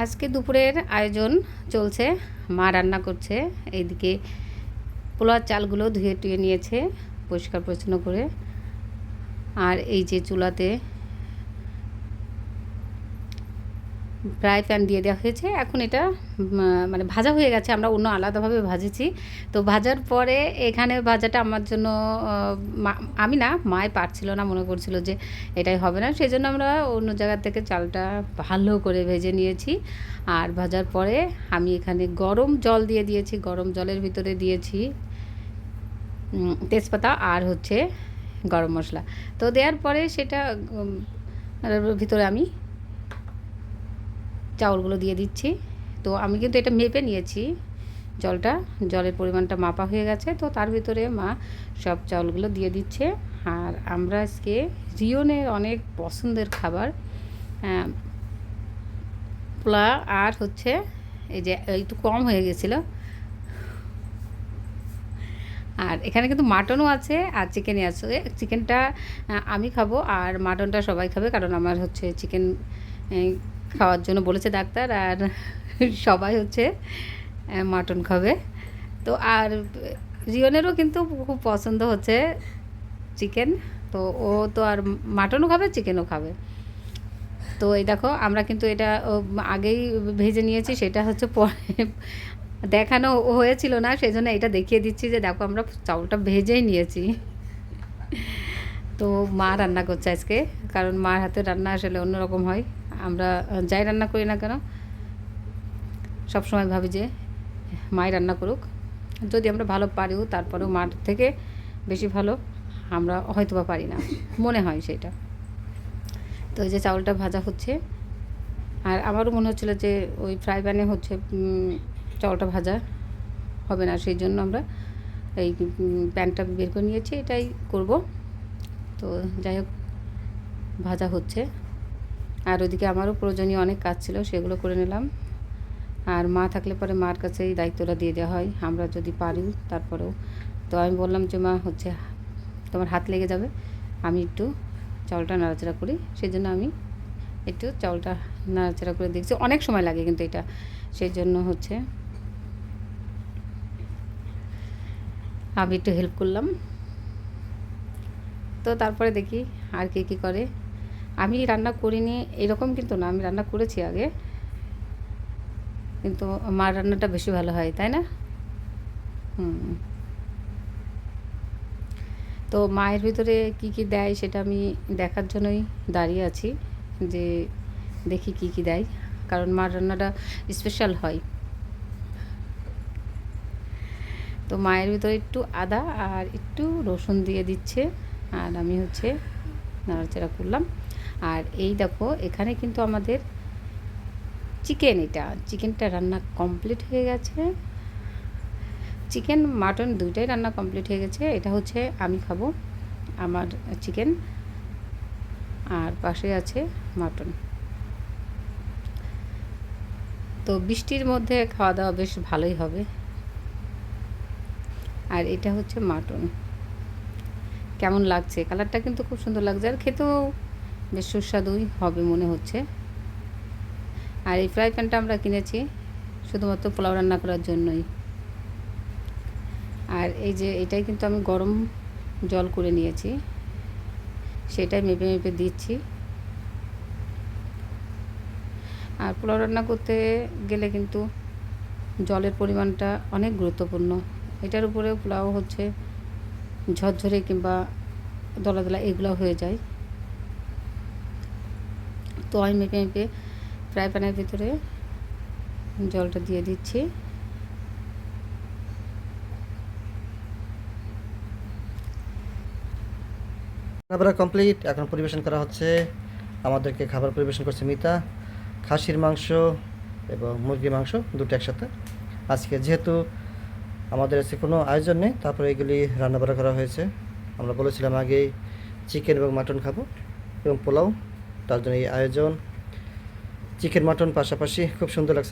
আজকে দুপুরের আয়োজন চলছে। মা রান্না করছে। এইদিকে পোলার চালগুলো ধুয়ে টুয়ে নিয়েছে পরিষ্কার পরিচ্ছন্ন করে। আর এই যে চুলাতে ফ্রাই প্যান দিয়ে দেওয়া হয়েছে। এখন এটা মানে ভাজা হয়ে গেছে, আমরা অন্য আলাদাভাবে ভাজেছি। তো ভাজার পরে এখানে ভাজাটা আমার জন্য আমি না, মায় পারছিল না, মনে করছিল যে এটাই হবে না। সেই জন্য আমরা অন্য জায়গা থেকে চালটা ভালো করে ভেজে নিয়েছি। আর ভাজার পরে আমি এখানে গরম জল দিয়ে দিয়েছি, গরম জলের ভিতরে দিয়েছি তেজপাতা আর হচ্ছে গরম মশলা। তো দেওয়ার পরে সেটা ভিতরে আমি চাউলগুলো দিয়ে দিচ্ছি। তো আমি কিন্তু এটা মেপে নিয়েছি। জলটা জলের পরিমাণটা মাপা হয়ে গেছে। তো তার ভিতরে মা সব চাউলগুলো দিয়ে দিচ্ছে। আর আমরা আজকে রিওনের অনেক পছন্দের খাবার আহ, পোলা আর হচ্ছে এই যে একটু কম হয়ে গেছিল। আর এখানে কিন্তু মাটনও আছে আর চিকেনই আছে। চিকেনটা আমি খাব আর মাটনটা সবাই খাবে। কারণ আমার হচ্ছে চিকেন খাওয়ার জন্য বলেছে ডাক্তার, আর সবাই হচ্ছে মাটন খাবে। তো আর রিয়নেরও কিন্তু খুব পছন্দ হচ্ছে চিকেন। তো ও তো আর মাটনও খাবে, চিকেনও খাবে। তো এই দেখো, আমরা কিন্তু এটা আগেই ভেজে নিয়েছি, সেটা হচ্ছে পরে দেখানো হয়েছিল না সেই জন্য এটা দেখিয়ে দিচ্ছি যে দেখো, আমরা চাউলটা ভেজেই নিয়েছি। তো মা রান্না করছে আজকে, কারণ মার হাতে রান্না আসলে অন্যরকম হয়। আমরা যাই রান্না করি না কেন সব সময় ভাবি যে মাই রান্না করুক। যদি আমরা ভালো পারিও, তারপরেও মার থেকে বেশি ভালো, আমরা হয়তো বা পারি না। মনে হয় সেটা। তো এই যে চাউলটা ভাজা হচ্ছে, আর আমারও মনে হচ্ছিল যে ওই ফ্রাই প্যানে হচ্ছে চাউলটা ভাজা হবে না, সেই জন্য আমরা এই প্যানটা বের করে নিয়েছি, এটাই করব। তো যাই হোক, ভাজা হচ্ছে। আর ওদিকে আমারও প্রয়োজনীয় অনেক কাজ ছিল, সেগুলো করে নিলাম। আর মা থাকলে পরে মার কাছে এই দায়িত্বটা দিয়ে দেওয়া হয়, আমরা যদি পারি তারপরেও। তো আমি বললাম যে, মা, হচ্ছে তোমার হাত লেগে যাবে, আমি একটু চাউলটা নাড়াচাড়া করি। সেই জন্য আমি একটু চাউলটা নাড়াচাড়া করে দেখছি, অনেক সময় লাগে কিন্তু এটা। সেই জন্য হচ্ছে আমি একটু হেল্প করলাম। তো তারপরে দেখি আর কে কী করে। আমি রান্না করিনি, এরকম কিন্তু না, আমি রান্না করেছি আগে। কিন্তু মার রান্নাটা বেশি ভালো হয়, তাই না? হুম। তো মায়ের ভিতরে কি কি দেয় সেটা আমি দেখার জন্যই দাঁড়িয়ে আছি, যে দেখি কি কি দেয়, কারণ মার রান্নাটা স্পেশাল হয়। তো মায়ের ভিতরে একটু আদা আর একটু রসুন দিয়ে দিচ্ছে, আর আমি হচ্ছে নাড়াচাড়া করলাম। আর এই দেখো, এখানে কিন্তু আমাদের চিকেন এটা। চিকেনটা রান্না কমপ্লিট হয়ে গেছে। চিকেন মাটন দুইটাই রান্না কমপ্লিট হয়ে গেছে। এটা হচ্ছে আমি খাব আমার চিকেন আর পাশে আছে মাটন তো বৃষ্টির মধ্যে খাওয়া দাওয়া বেশ ভালোই হবে। আর এটা হচ্ছে মাটন কেমন লাগছে? কালারটা কিন্তু খুব সুন্দর লাগছে। আর খেতেও বেশ সুস্বাদুই হবে মনে হচ্ছে। আর এই ফ্রাই প্যানটা আমরা কিনেছি শুধুমাত্র পোলাও রান্না করার জন্যই। আর এই যে এটাই কিন্তু আমি গরম জল করে নিয়েছি। সেটাই মেপে মেপে দিচ্ছি। আর পোলাও রান্না করতে গেলে কিন্তু জলের পরিমাণটা অনেক গুরুত্বপূর্ণ। এটার উপরে পোলাও হচ্ছে ঝরঝরে কিংবা দলা দলা এগুলো হয়ে যায়। তো আমি মেপে মেপে ফ্রাই প্যানের ভিতরে জলটা দিয়ে দিচ্ছি। খাবার কমপ্লিট, এখন পরিবেশন করা হচ্ছে। আমাদেরকে খাবার পরিবেশন করছে মিতা। খাসির মাংস এবং মুরগির মাংস দুটো একসাথে। আজকে যেহেতু আমাদের কাছে কোনো আয়োজন নেই, তারপরে এগুলি রান্নাবাড়া করা হয়েছে। আমরা বলেছিলাম আগে চিকেন এবং মাটন খাব এবং পোলাও। তার জন্য এই আয়োজন। চিকেন মাটন পাশাপাশি খুব সুন্দর লাগছে।